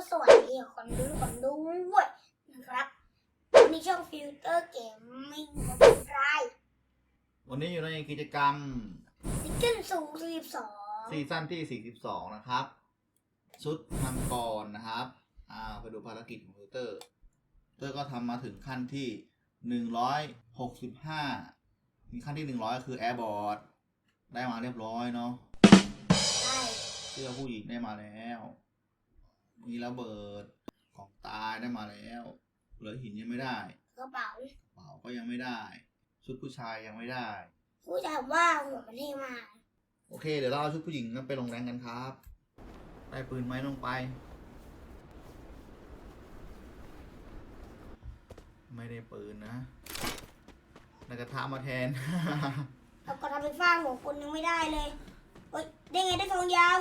ร์คนดูคนด้วยนะครับวันนี้ช่องฟิลเตอร์เกมมิ่งของไรวันนี้อยู่ในกิจกรรมซิกเกิลสูงสิบสองซีซั่นที่ 42 นะครับ ชุดมังกรนะครับอ่าไปดูภารกิจของฟิลเตอร์ฟิลเตอร์ก็ทำมาถึงขั้นที่ 165 มีขั้นที่ 100 คือแอร์บอร์ดได้มาเรียบร้อยเนาะได้เสื้อผู้หญิงได้มาแล้ว มีระเบิดของตายได้มาแล้วเหลือหินยังไม่ได้กระเป๋ากระเป๋าก็ยังไม่ได้ ชุดผู้ชายยังไม่ได้ ผู้ชายว่าหัวมันเท่มากโอเค เดี๋ยวเราเอาชุดผู้หญิงกันไปลงแรงกันครับได้ปืนไหมลงไป ไม่ได้ปืนนะได้กระทะมาแทน เอากระทำไฟฟ้าหัวคนยังไม่ได้เลย เฮ้ย ได้ไงได้ทองยาว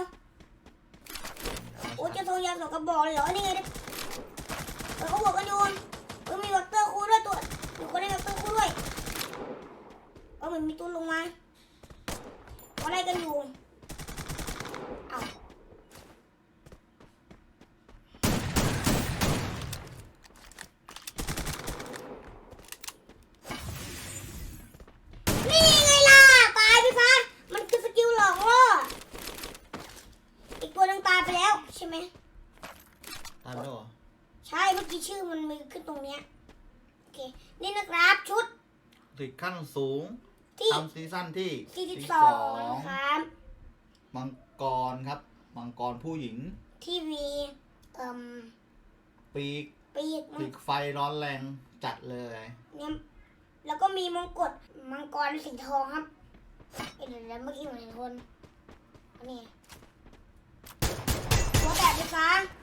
โอ้จะทงยาวสองกระบอกเลยเหรอ นี่ไงเออเขาบอกกันอยู่เออมีวัตเตอร์คูด้วยตัวมีคนได้วัตเตอร์คูด้วยเออเหมือนมีตัวลงมาอะไรกันอยู่เอานี่ไงล่ะ ตายไปซะมันคือสกิลหลอกล่ออีกตัวหนึงตายไปแล้วใช่ไหม ตายไปแล้วเหรอ ใช่เมื่อกี้ชื่อมันมีขึ้นตรงเนี้ยโอเคนี่นะครับชุดติดขั้นสูงที่ทำซีซั่นที่ 42 ครับมังกรครับ มังกรผู้หญิง ที่มีเอ่มปีกปีกมัปีงกไฟร้อนแรงจัดเลย เนี่ยแล้วก็มีมงกุฎมังกรสีทองครับเอ้ยเดี๋ยวๆเมื่อกี้เหมือนเห็นคนอันนี้หัวแตกไปซะหั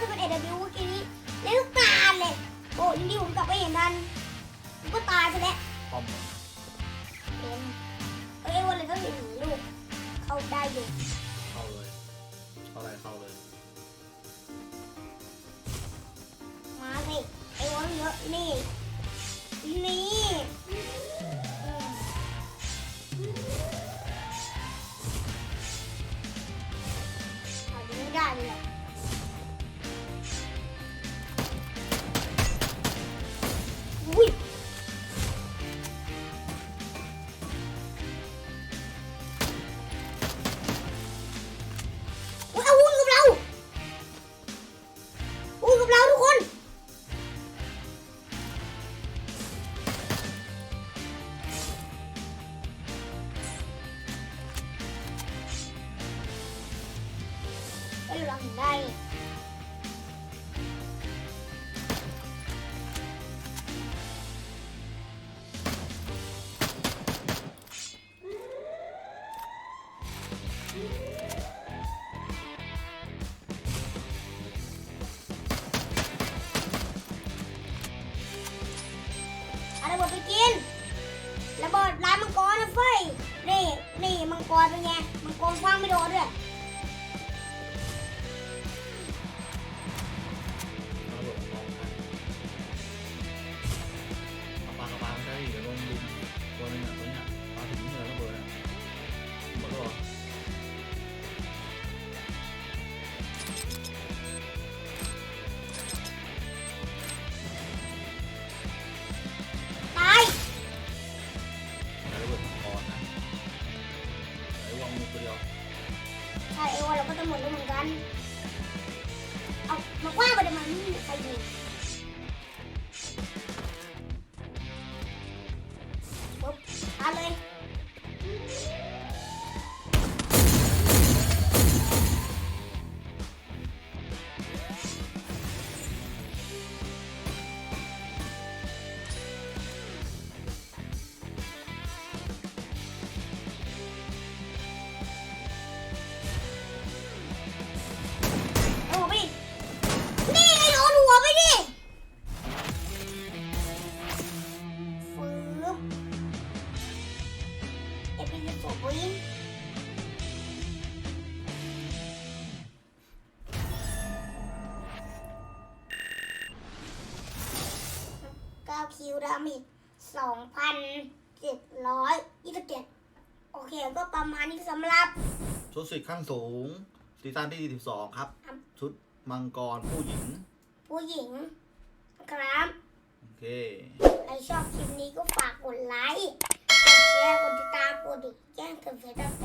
จะเป็นเอเดบิวเมื่อกี้นี้เล่นลูกตาลเลยโอ้ยนี่ผมกลับไปเห็นทันผมก็ตายไปแล้วคอมเอ็มเอ้ยวันเลยต้องหนีลูก เข้าได้อยู่เข้าเลยเข้าอะไรเข้าเลย มาสิไอ้วันเยอะนี่ นี่อืมเอาดูไม่ได้เลยอะอุ้ย อ้ยเราเห็นได้ เอาระเบิดไปกิน ระเบิดร้านมังกรนะเฟ้ย นี่ นี่มังกรเป็นไง มังกรฟังไม่โดนด้วย วินเก้าคิวดามิดสองพันเจ็ดร้อยยี่สิบเจ็ดโอเคก็ประมาณนี้สำหรับ ชุดสิทธิ์ขั้นสูงซีซั่นที่ 12 ครับ ครับ ชุดมังกรผู้หญิง ผู้หญิงครับ โอเค ใครชอบคลิปนี้ก็ฝากกดไลค์ กด